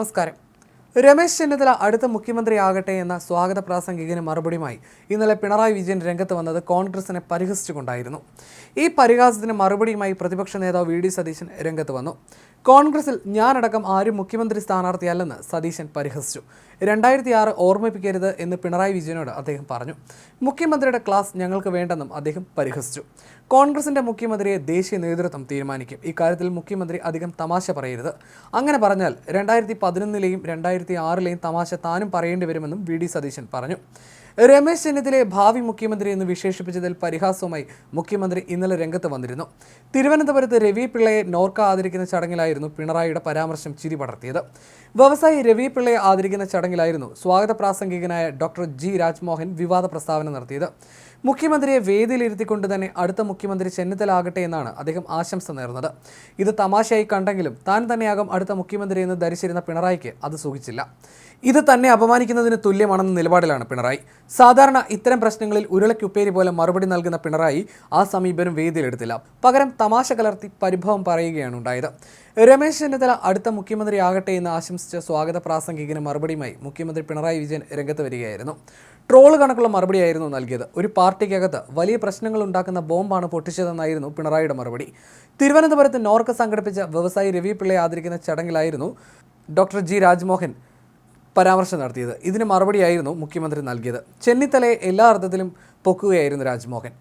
നമസ്കാരം. രമേശ് ചെന്നിത്തല അടുത്ത മുഖ്യമന്ത്രിയാകട്ടെ എന്ന സ്വാഗത പ്രാസംഗികന് മറുപടിയുമായി ഇന്നലെ പിണറായി വിജയൻ രംഗത്ത് വന്നത് കോൺഗ്രസിനെ പരിഹസിച്ചുകൊണ്ടായിരുന്നു. ഈ പരിഹാസത്തിന് മറുപടിയുമായി പ്രതിപക്ഷ നേതാവ് വി ഡി സതീശൻ രംഗത്ത് വന്നു. കോൺഗ്രസിൽ ഞാനടക്കം ആരും മുഖ്യമന്ത്രി സ്ഥാനാർത്ഥിയല്ലെന്ന് സതീശൻ പരിഹസിച്ചു. രണ്ടായിരത്തി ആറ് ഓർമ്മിപ്പിക്കരുത് എന്ന് പിണറായി വിജയനോട് അദ്ദേഹം പറഞ്ഞു. മുഖ്യമന്ത്രിയുടെ ക്ലാസ് ഞങ്ങൾക്ക് വേണ്ടെന്നും അദ്ദേഹം പരിഹസിച്ചു. കോൺഗ്രസിന്റെ മുഖ്യമന്ത്രിയെ ദേശീയ നേതൃത്വം തീരുമാനിക്കും. ഇക്കാര്യത്തിൽ മുഖ്യമന്ത്രി അധികം തമാശ പറയരുത്. അങ്ങനെ പറഞ്ഞാൽ രണ്ടായിരത്തി പതിനൊന്നിലെയും രണ്ടായിരത്തി ആറിലെയും തമാശ താനും പറയേണ്ടി വരുമെന്നും വി ഡി സതീശൻ പറഞ്ഞു. രമേശ് ചെന്നിത്തലയെ ഭാവി മുഖ്യമന്ത്രി എന്ന് വിശേഷിപ്പിച്ചതിൽ പരിഹാസവുമായി മുഖ്യമന്ത്രി ഇന്നലെ രംഗത്ത് വന്നിരുന്നു. തിരുവനന്തപുരത്ത് രവി പിള്ളയെ നോർക്ക ആദരിക്കുന്ന ചടങ്ങിലായിരുന്നു പിണറായിയുടെ പരാമർശം ചിരി പടർത്തിയത്. വ്യവസായി രവി പിള്ളയെ ആദരിക്കുന്ന ചടങ്ങിലായിരുന്നു സ്വാഗത പ്രാസംഗികനായ ഡോക്ടർ ജി രാജ്മോഹൻ വിവാദ പ്രസ്താവന നടത്തിയത്. മുഖ്യമന്ത്രിയെ വേദിയിലിരുത്തിക്കൊണ്ട് തന്നെ അടുത്ത മുഖ്യമന്ത്രി ചെന്നിത്തല ആകട്ടെ എന്നാണ് അദ്ദേഹം ആശംസ നേർന്നത്. ഇത് തമാശയായി കണ്ടെങ്കിലും താൻ തന്നെയാകും അടുത്ത മുഖ്യമന്ത്രി എന്ന് ധരിച്ചിരുന്ന പിണറായിക്ക് അത് സുഖിച്ചില്ല. ഇത് തന്നെ അപമാനിക്കുന്നതിന് തുല്യമാണെന്ന നിലപാടിലാണ് പിണറായി. സാധാരണ ഇത്തരം പ്രശ്നങ്ങളിൽ ഉരുളയ്ക്കുപ്പേരി പോലെ മറുപടി നൽകുന്ന പിണറായി ആ സമീപനം വേദിയിലെടുത്തില്ല. പകരം തമാശ കലർത്തി പരിഭവം പറയുകയാണ് ഉണ്ടായത്. രമേശ് ചെന്നിത്തല അടുത്ത മുഖ്യമന്ത്രിയാകട്ടെ എന്ന് ആശംസിച്ച സ്വാഗത പ്രാസംഗികന് മറുപടിയുമായി മുഖ്യമന്ത്രി പിണറായി വിജയൻ രംഗത്ത് വരികയായിരുന്നു. ട്രോൾ കണക്കുള്ള മറുപടിയായിരുന്നു നൽകിയത്. ഒരു പാർട്ടിക്കകത്ത് വലിയ പ്രശ്നങ്ങൾ ഉണ്ടാക്കുന്ന ബോംബാണ് പൊട്ടിച്ചതെന്നായിരുന്നു പിണറായിയുടെ മറുപടി. തിരുവനന്തപുരത്ത് നോർക്ക് സംഘടിപ്പിച്ച വ്യവസായി രവി പിള്ളയെ ആദരിക്കുന്ന ചടങ്ങിലായിരുന്നു ഡോക്ടർ ജി രാജ്മോഹൻ പരാമർശം നടത്തിയത്. ഇതിന് മറുപടിയായിരുന്നു മുഖ്യമന്ത്രി നൽകിയത്. ചെന്നിത്തലയെ എല്ലാ അർത്ഥത്തിലും പൊക്കുകയായിരുന്നു രാജ്മോഹൻ.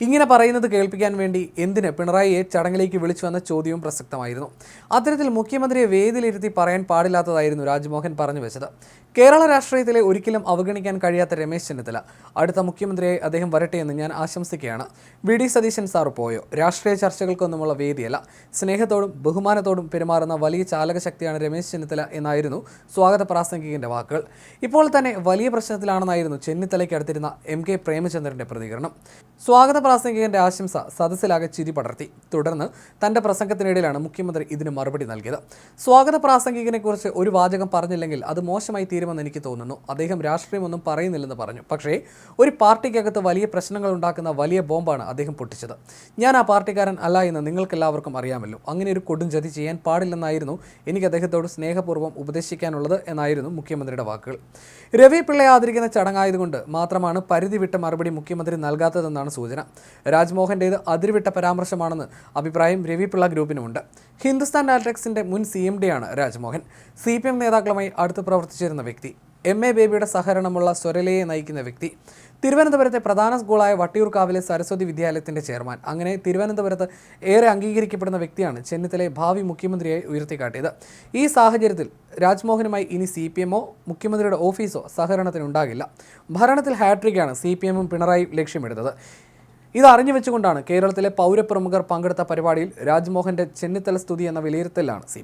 ഇങ്ങനെ പറയുന്നത് കേൾപ്പിക്കാൻ വേണ്ടി എന്തിന് പിണറായിയെ ചടങ്ങിലേക്ക് വിളിച്ചു വന്ന ചോദ്യവും പ്രസക്തമായിരുന്നു. അത്തരത്തിൽ മുഖ്യമന്ത്രിയെ വേദിയിലിരുത്തി പറയാൻ പാടില്ലാത്തതായിരുന്നു രാജ്മോഹൻ പറഞ്ഞു വെച്ചത്. കേരള രാഷ്ട്രീയത്തിലെ ഒരിക്കലും അവഗണിക്കാൻ കഴിയാത്ത രമേശ് ചെന്നിത്തല. അടുത്ത മുഖ്യമന്ത്രിയായി അദ്ദേഹം വരട്ടെ എന്ന് ഞാൻ ആശംസിക്കുകയാണ്. വി. ഡി. സതീശൻ സാർ പോയോ? രാഷ്ട്രീയ ചർച്ചകൾക്കൊന്നുമുള്ള വേദിയല്ല. സ്നേഹത്തോടും ബഹുമാനത്തോടും പെരുമാറുന്ന വലിയ ചാലകശക്തിയാണ് രമേശ് ചെന്നിത്തല എന്നായിരുന്നു സ്വാഗത പ്രാസംഗികന്റെ വാക്കുകൾ. ഇപ്പോൾ തന്നെ വലിയ പ്രശ്നത്തിലാണെന്നായിരുന്നു ചെന്നിത്തലയ്ക്ക് അടുത്തിരുന്ന എം. കെ. പ്രേമചന്ദ്രന്റെ പ്രതികരണം. സ്വാഗത പ്രാസംഗികന്റെ ആശംസ സദസ്സിലാകെ ചിരി പടർത്തി. തുടർന്ന് തന്റെ പ്രസംഗത്തിനിടയിലാണ് മുഖ്യമന്ത്രി ഇതിന് മറുപടി നൽകിയത്. സ്വാഗത പ്രാസംഗികനെക്കുറിച്ച് ഒരു വാചകം പറഞ്ഞില്ലെങ്കിൽ അത് മോശമായി തീരുമെന്ന് എനിക്ക് തോന്നുന്നു. അദ്ദേഹം രാഷ്ട്രീയമൊന്നും പറയുന്നില്ലെന്ന് പറഞ്ഞു. പക്ഷേ ഒരു പാർട്ടിക്കകത്ത് വലിയ പ്രശ്നങ്ങൾ ഉണ്ടാക്കുന്ന വലിയ ബോംബാണ് അദ്ദേഹം പൊട്ടിച്ചത്. ഞാൻ ആ പാർട്ടിക്കാരൻ അല്ല എന്ന് നിങ്ങൾക്കെല്ലാവർക്കും അറിയാമല്ലോ. അങ്ങനെ ഒരു കൊടുംചതി ചെയ്യാൻ പാടില്ലെന്നായിരുന്നു എനിക്ക് അദ്ദേഹത്തോട് സ്നേഹപൂർവം ഉപദേശിക്കാനുള്ളത് എന്നായിരുന്നു മുഖ്യമന്ത്രിയുടെ വാക്കുകൾ. രവി പിള്ളയെ ആദരിക്കുന്ന ചടങ്ങായതുകൊണ്ട് മാത്രമാണ് പരിധി വിട്ട മറുപടി മുഖ്യമന്ത്രി നൽകാത്തതെന്നാണ് സൂചന. രാജ്മോഹന്റേത് അതിരുവിട്ട പരാമർശമാണെന്ന് അഭിപ്രായം രവി പിള്ള ഗ്രൂപ്പിനുമുണ്ട്. ഹിന്ദുസ്ഥാൻ ഡയറക്ട്സിന്റെ മുൻ സി എം ഡിയാണ് രാജ്മോഹൻ. സി പി എം നേതാക്കളുമായി അടുത്ത് പ്രവർത്തിച്ചിരുന്ന വ്യക്തി എം എ ബേബിയുടെ സഹകരണമുള്ള സ്വരലയെ നയിക്കുന്ന വ്യക്തി. തിരുവനന്തപുരത്തെ പ്രധാന സ്കൂളായ വട്ടിയൂർക്കാവിലെ സരസ്വതി വിദ്യാലയത്തിന്റെ ചെയർമാൻ. അങ്ങനെ തിരുവനന്തപുരത്ത് ഏറെ അംഗീകരിക്കപ്പെടുന്ന വ്യക്തിയാണ് ചെന്നിത്തലയെ ഭാവി മുഖ്യമന്ത്രിയായി ഉയർത്തിക്കാട്ടിയത്. ഈ സാഹചര്യത്തിൽ രാജ്മോഹനുമായി ഇനി സി പി എമ്മോ മുഖ്യമന്ത്രിയുടെ ഓഫീസോ സഹകരണത്തിനുണ്ടാകില്ല. ഭരണത്തിൽ ഹാട്രിക്കാണ് സി പി എമ്മും പിണറായി ലക്ഷ്യമിടുന്നത്. ഇത് അറിഞ്ഞു വെച്ചുകൊണ്ടാണ് കേരളത്തിലെ പൗരപ്രമുഖർ പങ്കെടുത്ത പരിപാടിയിൽ രാജ്മോഹന്റെ ചെന്നിത്തല സ്തുതി എന്ന വിലയിരുത്തലാണ് സി